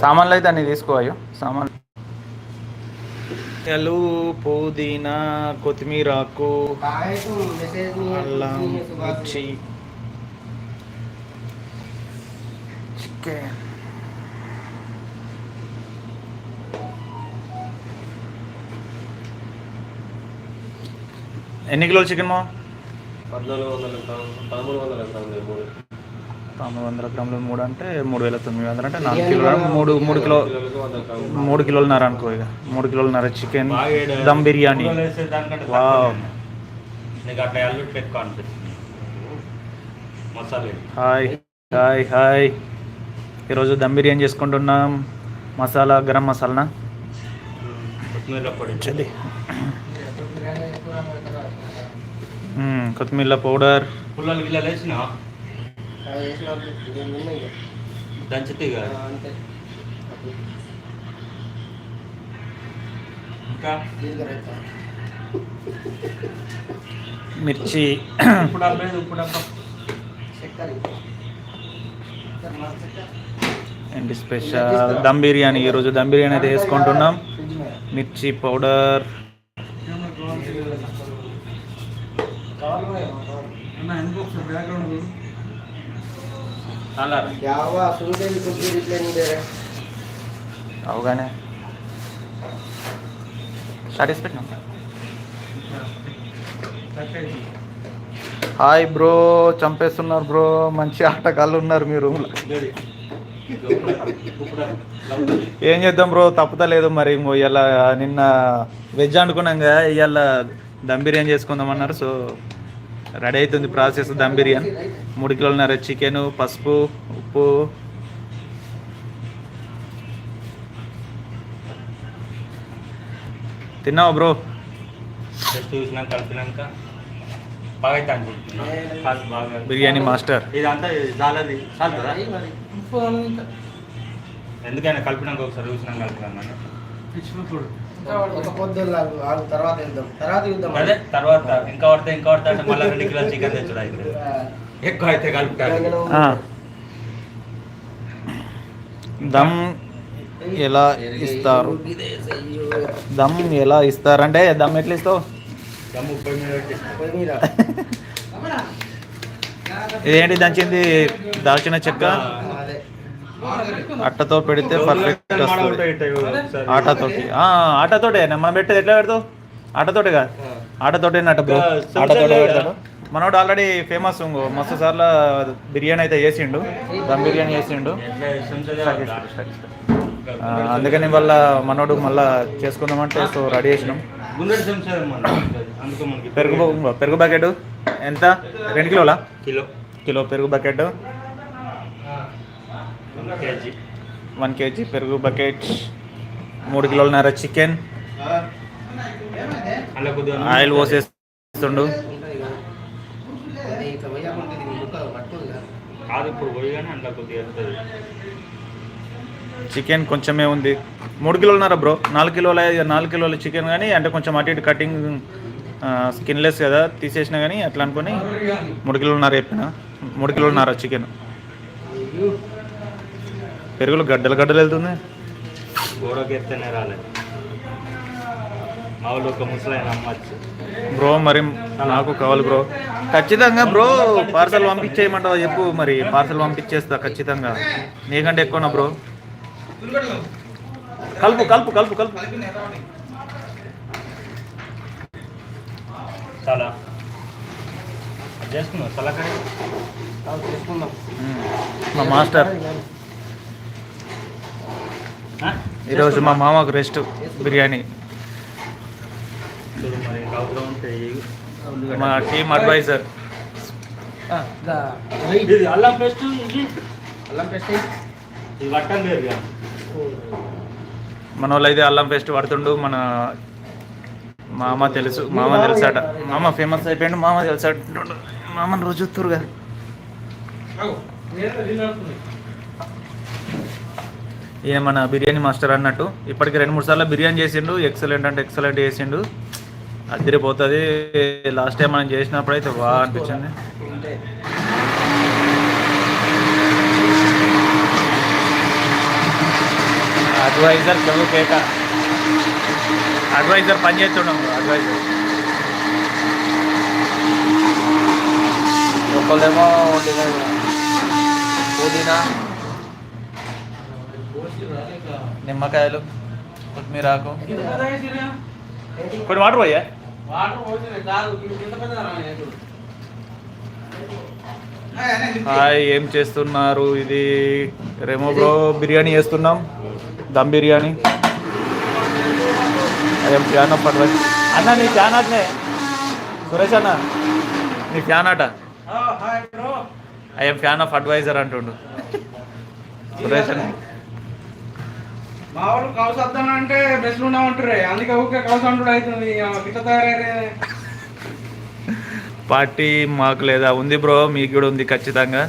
సామాన్లు అయితే అన్ని తీసుకోవాయో? సామాన్లు. ఎలు పుదీనా కొత్తిమీర ఆకు అల్లం మిర్చి. చికెన్. ఎన్ని కిలోలు చికెన్ మా? పద్నాలుగు వందల పదమూడు వందల మూడు తొమ్మిది వందల గ్రాములు మూడు అంటే మూడు వేల తొమ్మిది వందలు అంటే నాలుగు కిలోలు మూడు మూడు కిలో మూడు కిలోలున్నర అనుకో ఇక. మూడు కిలోలున్నర chicken dum biryani. Hi hi hi. ఈరోజు దమ్ బిర్యానీ చేసుకుంటున్నాం. మసాలా గరం మసాలానా? కొత్తిమీర పౌడర్. పుల్లలు గిల్లలు వేసిన దంచితే ఇక ఇంకా? మిర్చి. ఇప్పుడు ఇప్పుడు అండ్ స్పెషల్ దమ్ బిర్యానీ. ఈరోజు దమ్ బిర్యానీ అయితే వేసుకుంటున్నాం. మిర్చి పౌడర్. హాయ్ బ్రో చంపేస్తున్నారు బ్రో. మంచి ఆటగాళ్ళు ఉన్నారు మీ రూమ్లో ఏం చేద్దాం బ్రో? తప్పుతలేదు మరి. ఇవాళ నిన్న వెజ్ అనుకున్నాం కదా ఇవాళ దమ్ బిర్యానీ చేసుకుందాం అన్నారు సో రెడీ అవుతుంది ప్రాసెస్ దమ్ బిర్యానీ. మూడు కిలోలున్నర చికెన్ పసుపు ఉప్పు. తిన్నావా బ్రో? చూసినాక కలిపినాక. బాగా బిర్యానీ మాస్టర్. ఇదంతా చాలది ఎందుకైనా కలిపినాక ఒకసారి చూసినాక కలిపినాను ఒక తర్వాత వెళ్దాం తర్వాత చూద్దాం అదే తర్వాత ఇంకా పడితే ఇంకా పడితే అంటే మళ్ళీ రెండు కిలో చికెన్ తెచ్చుడు అయితే ఎక్కువ అయితే. దమ్ ఎలా ఇస్తారు? దమ్ ఎలా ఇస్తారంటే దమ్ ఎట్లా ఇస్తావు? ఇదేంటి దంచింది దాల్చిన చెక్క? అట్టతో పెడితే పర్ఫెక్ట్ వస్తుంది. ఒకసారి. ఆటతోటి. మనం పెట్టేది ఎట్లా పెడతావు? ఆటతోటే కాదు. ఆటతోటే బ్రో. ఇంకా ఆటతోటే పెడతాడు మనోడు ఆల్రెడీ ఫేమస్ మస్తు సార్లు బిర్యానీ అయితే చేసిండు. దమ్ బిర్యానీ చేసిండు. అందుకని వాళ్ళ మనోడు మళ్ళా చేసుకుందామంటే సో రెడీ చేసినాం. పెరుగు పెరుగు బకెట్ ఎంత? రెండు కిలోలా? కిలో. కిలో పెరుగు బకెట్ కేజీ. వన్ కేజీ పెరుగు బకెట్ మూడు కిలోలన్నర చికెన్. ఆయిల్ పోసేస్తుండు. చికెన్ కొంచెమే ఉంది. మూడు కిలోలున్నర బ్రో. నాలుగు కిలోల నాలుగు కిలోల చికెన్ కానీ అంటే కొంచెం అటు ఇటు కటింగ్ స్కిన్లెస్ కదా తీసేసినా కానీ అట్లా అనుకొని మూడు కిలోలున్నర చెప్పిన. మూడు కిలోలున్నర చికెన్. పెరుగులు గడ్డలు గడ్డలు వెళ్తుంది గోడకి ఎత్తేనే రాలేదు ఒక అమ్మచ్చు. బ్రో మరి నాకు కావాలి బ్రో. ఖచ్చితంగా బ్రో పార్సల్ పంపించేయమంటావా చెప్పు మరి పార్సల్ పంపించేస్తా ఖచ్చితంగా. నీకంటే ఎక్కువనా బ్రో? కలుపు కలుపు కలుపు కలుపు. చాలా. చేసుకుందాం. మా మాస్టర్? ఈరోజు మా మామకు రెస్ట్ బిర్యానీ. మా టీమ్ అడ్వైజర్ ఇది అల్లం పేస్ట్ ఇది? అల్లం పేస్ట్. మన వాళ్ళు అయితే అల్లం పేస్ట్ పడుతుండు మన మామ తెలుసు మామ తెలుసాట. మామ ఫేమస్ అయిపోయిండు మామ తెలుసాట. మామని రోజు చూస్తురుగా ఈయన మన బిర్యానీ మాస్టర్ అన్నట్టు ఇప్పటికి రెండు మూడు సార్లు బిర్యానీ చేసిండు ఎక్సలెంట్ అంటే ఎక్సలెంట్ చేసిండు. అదిరిపోతుంది. లాస్ట్ టైం మనం చేసినప్పుడు అయితే బాగా అనిపించింది అడ్వైజర్ చెవు కేక? అడ్వైజర్ పని చేస్తున్నాం అడ్వైజర్ ఒకళ్ళేమో పుదీనా. నిమ్మకాయలు కొత్తిమీర ఆకు. కొన్ని వాటర్ పోయా? హాయ్ ఏం చేస్తున్నారు? ఇది రేమో బ్రో బిర్యానీ చేస్తున్నాం. దమ్ బిర్యానీ. అదే ఫ్యాన్ అడ్వైజ్ అన్న నీ ఫ్యాన్ అట్నే సురేష్ అన్న నీ ఫ్యాన్ అట ఐఎమ్ ఫ్యాన్ ఆఫ్ అడ్వైజర్ అంటుండు. సురేష్ అన్న. మా వాళ్ళు కౌసు వద్దాను అంటే బెస్ట్ ఉండమంటారే అందుకే ఊరికే కౌసు అంటుడు అవుతుంది. గిట్ల తయారయ్యారే. పార్టీ మాకు లేదా? ఉంది బ్రో మీకు కూడా ఉంది ఖచ్చితంగా.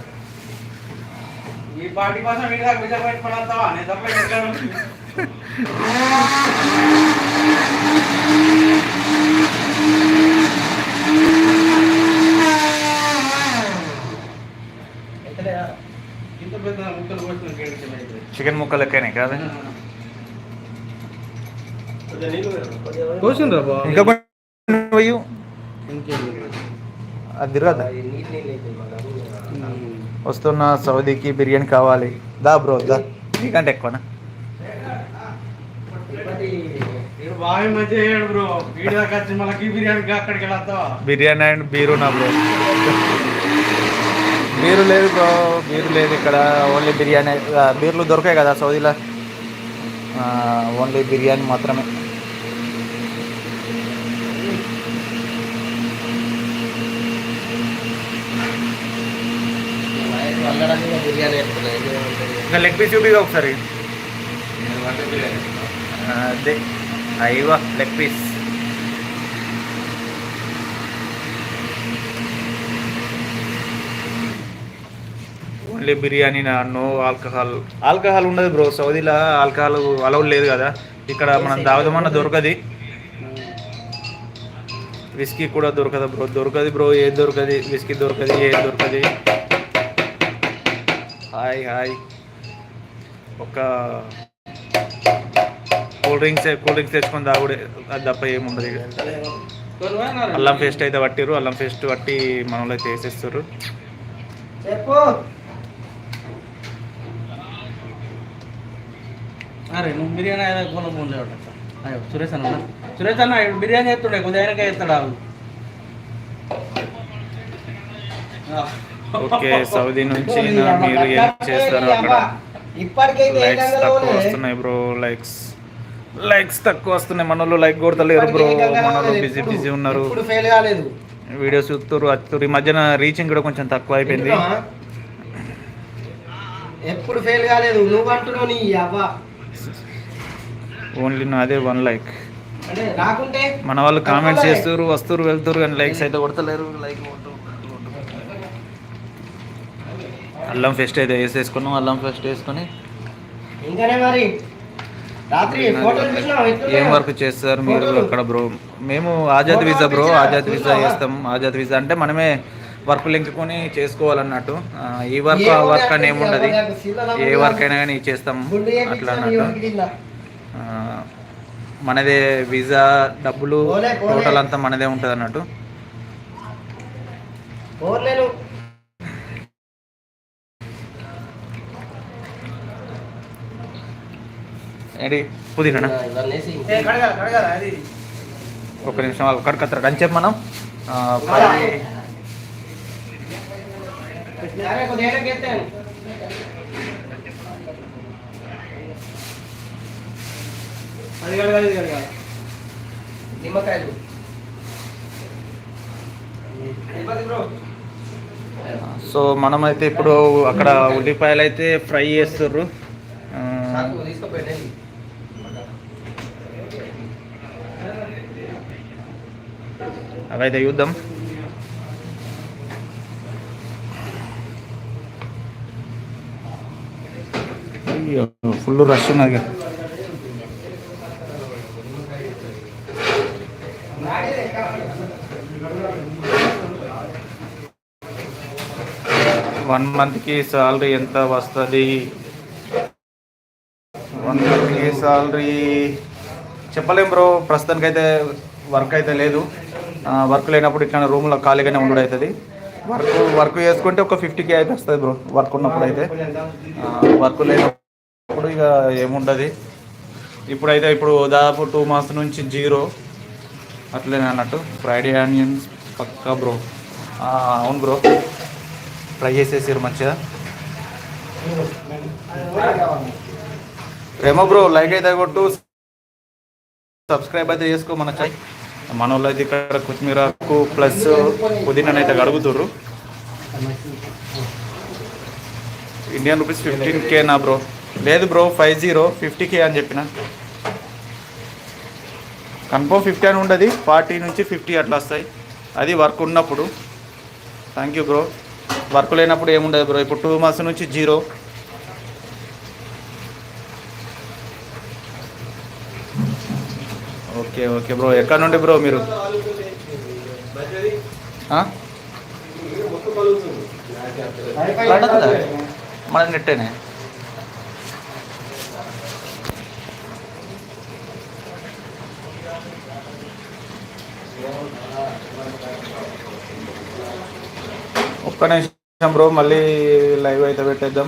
ఈ పార్టీ కోసం విజయ నేను తప్ప చికెన్ ముక్కలు లెక్కనే కాదు. కోసిండ్రా ఇంకా పోయి. అది తిరగదా వస్తున్న సౌదీకి బిర్యానీ కావాలి. దా బ్రో దా. నీకంటే ఎక్కువనా? వెళ్తావా బిర్యానీ అండ్ బీరు నా బ్రో. బీరు లేదు బ్రో బీరు లేదు ఇక్కడ. ఓన్లీ బిర్యానీ బీర్లు దొరకాయి కదా సౌదీలో. ఆ, ఓన్లీ బిర్యానీ మాత్రమే. బిర్యానీ ఇంకా లెగ్ పీస్ చూపిగా ఒకసారి. అదే. అయ్యవా లెగ్ పీస్. ఓన్లీ బిర్యానీ నా నో ఆల్కహాల్. ఆల్కహాల్ ఉండదు బ్రో సౌదీలో ఆల్కహాల్ అలౌడ్ లేదు కదా. ఇక్కడ మనం దావదమన్న దొరకది. విస్కీ కూడా దొరకదు బ్రో. దొరకదు బ్రో ఏది దొరకది? విస్కీ దొరకది ఏది దొరకది? Hi hi. ఒక కూల్ డ్రింక్స్ కూల్ డ్రింక్స్ తెచ్చుకొని తాగుడే. అది తప్ప ఏముండదు అల్లం పేస్ట్ అయితే పట్టిరు అల్లం పేస్ట్ పట్టి మనలో అయితే వేసేస్తారు అరే నువ్వు బిర్యానీ అయితే కొనం ఉండేవాడు అయ్యో సురేష్ అన్న సురేష్ అన్న బిర్యానీ చేస్తుండే. కొద్దిగా ఆయనకే చేస్తాడు ఓకే సౌదీ నుంచి మీరు ఏం చేస్తారు అక్కడ? లైక్స్ తక్కువ? వస్తున్నాయి బ్రో లైక్స్. లైక్స్ తక్కువ వస్తున్నాయి. మన వాళ్ళు లైక్ కొడతలేరు బ్రో. ఇప్పటికే ఏ గంగలో మన వాళ్ళు ఉన్నాయి? బిజీ బిజీ ఉన్నారు. వీడియోస్ చూస్తారు వస్తారు ఈ మధ్యన రీచింగ్ కూడా కొంచెం తక్కువ అయిపోయింది? ఎప్పుడు ఫెయిల్ కాలేదు. నువ్వు అంటున్నావు నీ అవ్వ. ఓన్లీ నాదే వన్ లైక్. మన వాళ్ళు కామెంట్స్. చేస్తారు వస్తారు వెళ్తారు కానీ లైక్స్ అయితే కొడతలేరు. లైక్ అల్లం ఫెస్ట్ అయితే వేసేసుకున్నాం అల్లం ఫెస్ట్ వేసుకొని? ఏం వర్క్? చేస్తారు మీరు. అక్కడ బ్రో మేము ఆజాద్ వీసా బ్రో ఆజాద్ వీసా చేస్తాం. ఆజాద్ వీసా అంటే మనమే వర్క్ లింకుకొని చేసుకోవాలన్నట్టు. ఈ వర్క్ ఆ వర్క్ అని ఏముండదు ఏ వర్క్ అయినా కానీ చేస్తాం. అట్లా అన్నట్టు. మనదే వీసా డబ్బులు. టోటల్ అంతా మనదే ఉంటుంది అన్నట్టు ఏంటి? పుదీనా ఒక నిమిషం వాళ్ళు కడకత్తారు అని చెప్పి మనం. నిమ్మకాయలు. సో మనమైతే ఇప్పుడు అక్కడ ఉల్లిపాయలు అయితే ఫ్రై చేస్తుర్రు ఆ, నాకు తీసుకుపోయింది అవైతే చూద్దాం ఫుల్ రష్ ఉన్నది. వన్ మంత్కి సాలరీ ఎంత వస్తుంది? వన్ కే సాలరీ చెప్పలేం బ్రో ప్రస్తుతానికైతే వర్క్ అయితే లేదు. వర్క్ లేనప్పుడు ఇట్లా రూమ్లో ఖాళీగానే ఉండడం అవుతుంది వర్క్ వర్క్ చేసుకుంటే ఒక ఫిఫ్టీ కే అయితే వస్తుంది బ్రో వర్క్ ఉన్నప్పుడు అయితే. వర్క్ లేనప్పుడు ఇక ఏముండదు. ఇప్పుడైతే ఇప్పుడు దాదాపు టూ మంత్స్ నుంచి జీరో. అట్లనే అన్నట్టు. ఫ్రైడే ఆనియన్స్ పక్కా బ్రో. అవును బ్రో. ఫ్రై చేసేసారు మంచిగా. ఏమో బ్రో లైక్ అయితే కొట్టు. సబ్స్క్రైబ్ అయితే చేసుకో మన ఛాయ్ మన వాళ్ళు అయితే ఇక్కడ కొత్తిమీరకు ప్లస్ పుదీనాని అయితే అడుగుతుర్రు ఇండియన్ రూపీస్ ఫిఫ్టీన్ కే నా బ్రో. లేదు bro five zero fifty K అని చెప్పిన. కన్ఫర్మ్ ఫిఫ్టీ అని ఉండదు ఫార్టీ నుంచి ఫిఫ్టీ అట్లా వస్తాయి. అది వర్క్ ఉన్నప్పుడు. థ్యాంక్ యూ బ్రో వర్క్ లేనప్పుడు ఏముండదు బ్రో ఇప్పుడు టూ మంత్స్ నుంచి జీరో ఓకే ఓకే బ్రో ఎక్కడ నుండి బ్రో మీరు ఆ? పడద్దా? మన నెట్టేనే ఒక్క నిమిషం బ్రో మళ్ళీ లైవ్ అయితే పెట్టేద్దాం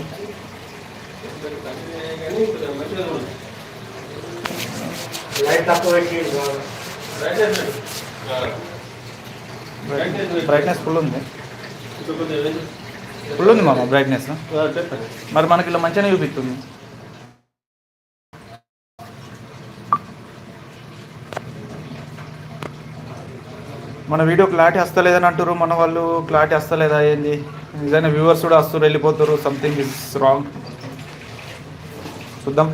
బ్రైట్నెస్ ఫుల్ ఉంది. ఫుల్ ఉంది మామ బ్రైట్నెస్ మరి మనకి ఇలా మంచిగానే చూపిస్తుంది. మన వీడియో క్లారిటీ వస్తలేదని అంటారు మన వాళ్ళు క్లారిటీ వస్తలేదా ఏంది? నిజంగా వ్యూవర్స్ కూడా వస్తారు వెళ్ళిపోతారు సంథింగ్ ఇస్ రాంగ్ చూద్దాం.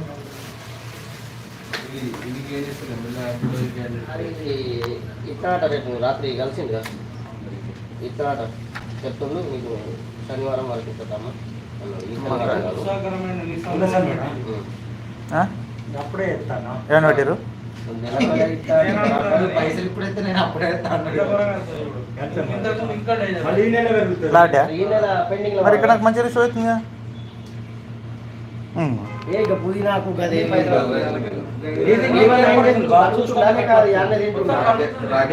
అది ఇత్తనాట రేపు రాత్రి కలిసింది కదా ఇత్తనాట చెప్తుండు నీకు శనివారం వరకు ఇస్తామా? అప్పుడే ఎత్తాను ఏమని పెట్టారు. పైసలు ఇప్పుడైతే నేను అప్పుడే మరి ఇక్కడ నాకు మంచిగా షో అవుతుంది కదా ఉమ్. ఏ ఇక పుదీనాకు ఇది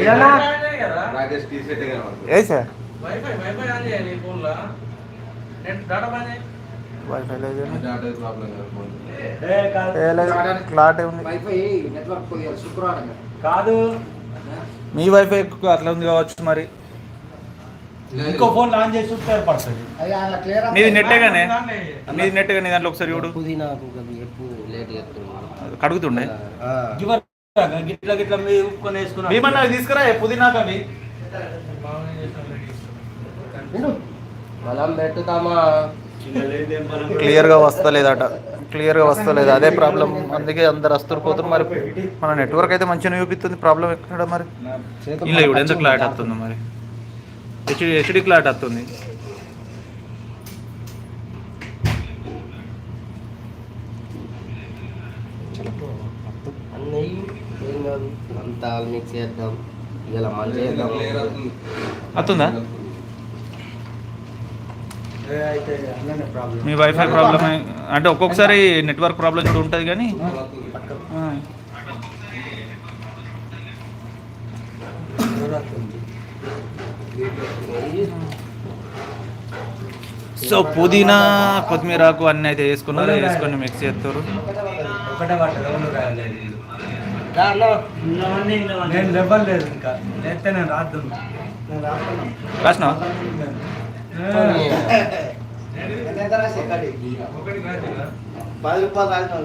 ఏమన్నా? కాదు? ఏ సార్? వైఫై వైఫై ఆన్ చేయాలి ఈ ఫోన్లో. నెట్ డేటా బంద్ చేయి. వైఫై లేదు ఏ కాదు. నెట్వర్క్ శుక్రవారం మీ వైఫై ఎక్కువ అట్లా ఉంది కావచ్చు మరి. ఇంకో ఫోన్ ఆన్ చేసి అది అలా క్లియర్ నీది నెట్టేగానే దాంట్లో నీది నెట్టగా నీ దాంట్లో ఒకసారి చూడు. పుదీనాకు ఎప్పుడు లేట్ కడుగుతుండే. గిట్ల గిట్ల మీ ఉప్పుకొని వేసుకున్నా. భీమన్న అవి తీసుకురా పుదీనా అవి. బలం పెట్టుతామా? క్లియర్గా వస్తలేదట. క్లియర్గా వస్తలేదు. అదే ప్రాబ్లం. అందుకే అందరు వస్తారు పోతారు మరి మన నెట్వర్క్ అయితే మంచిగా చూపిస్తుంది. ప్రాబ్లం ఎక్కడ మరి? ఇలా ఇప్పుడు ఎంత క్లారిటీ వస్తుంది మరి? హెచ్డి హెచ్డి క్లారిటీ వస్తుంది. అన్నయ్య ఏం కాదు. అంతా మిక్స్ చేద్దాం. ఇలా మళ్ళీ చేద్దాం. వస్తుందా? మీ వైఫై ప్రాబ్లమ్ అంటే ఒక్కొక్కసారి నెట్వర్క్ ప్రాబ్లం కూడా ఉంటుంది కానీ సో పుదీనా కొత్తిమీరాకు అన్నీ అయితే వేసుకున్నారు? వేసుకొని మిక్స్ చేస్తారు. నేను. లేవలేదు ఇంకా. నేను రాసిన ఒకటి కాదు ఇలా. పది రూపాయలు రాసిన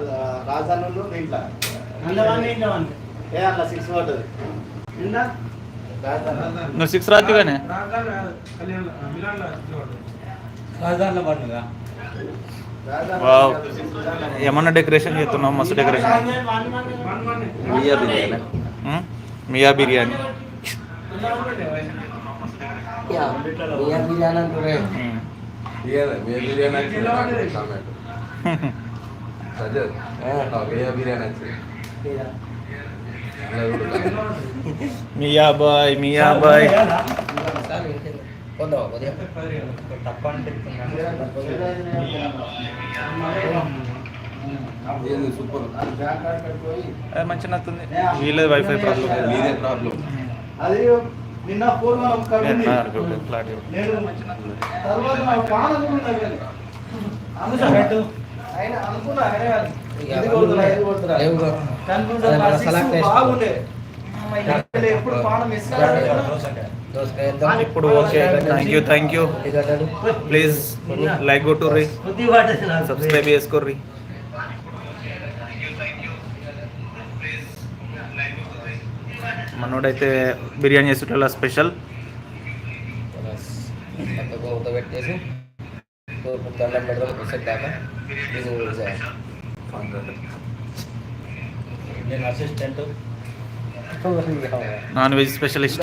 రాజధానులు దీంట్లో ఏ అట్లా సిక్స్ పడుతుంది నువ్వు సిక్స్ రాత్రిగానే. రాజధానిలో వావ్. ఏమన్నా డెకరేషన్ చేస్తున్నావు? మస్తు డెకరేషన్? మియా బిర్యానీ. బిర్యానీ. అంటురే. మియా రేలు. తక్కువ అంటే పెట్టుకొని అది మంచిగా నచ్చుతుంది వీళ్ళది వైఫై ప్రాబ్లం మీదే ప్రాబ్లం అది నిన్న ఫోన్ నేను తర్వాత ఆయన అనుకున్నా. ఇది కొడుతున్నా, ఇది కొడుతున్నా. కనుకుంటా నా six బాగుండే. ఎప్పుడు పానం మిస్ ఇప్పుడు okay thank you thank you please like కొట్టుర్రి subscribe చేసుకోర్రి మనోడైతే బిర్యానీ చేసేటోళ్ళ స్పెషల్ మూత దండం పెడదాం నేను అసిస్టెంట్ నాన్ వెజ్ స్పెషలిస్ట్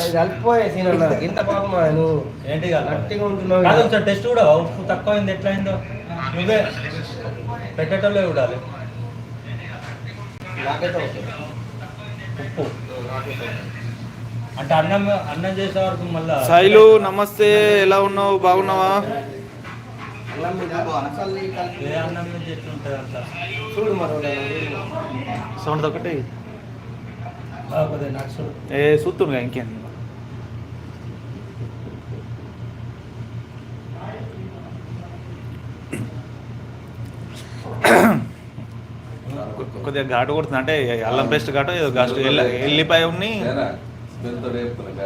ఇంత పాపం నువ్వు ఏంటి గట్టిగా ఉంటున్నావు కాదు ఒకసారి టెస్ట్ కూడా ఉప్పు తక్కువ అయింది ఎట్లా అయిందో నువ్వే పెట్టేటోళ్ళే చూడాలి. నాకైతే ఉప్పు. అంటే అన్నం అన్నం చేసే వరకు మళ్ళా సాయిలు నమస్తే. ఎలా ఉన్నావు? బాగున్నావా? అన్నం చూడు మరో సౌండ్ ఒకటి ఏ చూస్తుండగా ఇంకేం? కొద్దిగా ఘాటు కొడుతుంది. అంటే అల్లం పేస్ట్ ఘాటు ఏదో ఘాటు. ఎల్లిపాయ ఉన్ని స్మెల్తో రేపుతున్నా.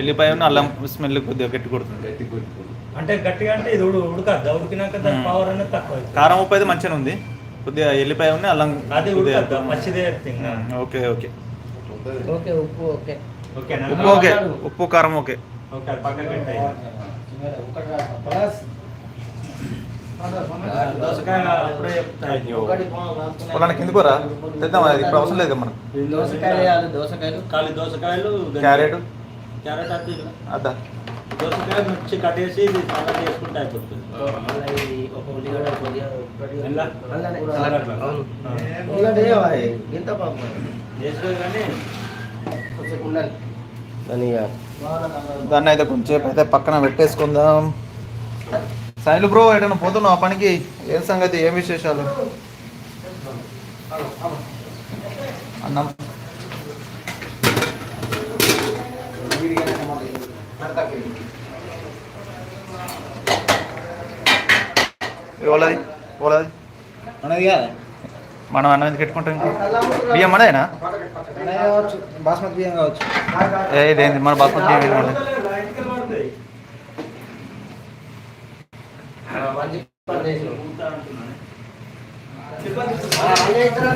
ఎల్లిపాయ అల్లం స్మెల్ కొద్దిగా గట్టి కొడుతుంది. గట్టి కొట్టుకుంది అంటే గట్టిగా అంటే ఇది ఉడు ఉడకద్దా? ఉడికినాక దాని. పవర్ అనేది తక్కువ అవుతుంది. కారం ఉప్పు అయితే మంచిగా ఉంది. కొద్దిగా ఎల్లిపాయ ఉన్న అల్లం అది కొద్దిగా ఉడకద్దా? పచ్చిదే thing. మ్మ్, ఓకే ఓకే. ఓకే ఉప్పు ఓకే. ఓకేనా ఉప్పు ఓకే ఉప్పు కారం ఓకే. ఓకే అది పక్కన పెట్టాయి. ప్లస్ దోసకాయ అప్పుడే చెప్తాయి ఒకటి పావు రాసుకునే- పొలానికి కిందకోరా తెద్దాం అది ఇప్పుడు అవసరం లేదు మనం దోసకాయలు దోసకాయలు. ఖాళీ దోసకాయలు క్యారెట్. క్యారెట్ అది అద్దా. దోసకాయ మిర్చి కట్టేసి ఇది చేసుకుంటే అయిపోతుంది. కొంచెం దాన్ని అయితే కొంచెంసేపు అయితే పక్కన పెట్టేసుకుందాం. సాయిలు బ్రో ఎటన్నా పోతున్నావు ఆ పనికి? ఏం సంగతి? ఏం విశేషాలు? అన్నం. ఎవలది ఎవలది మనది కాదా? మనం అన్నం ఎందుకు పెట్టుకుంటాం? బియ్యం మనదేనా? బాస్మతి బియ్యం కావచ్చు. ఏ ఇదేంది? మన బాస్మతి బియ్యం. మంచి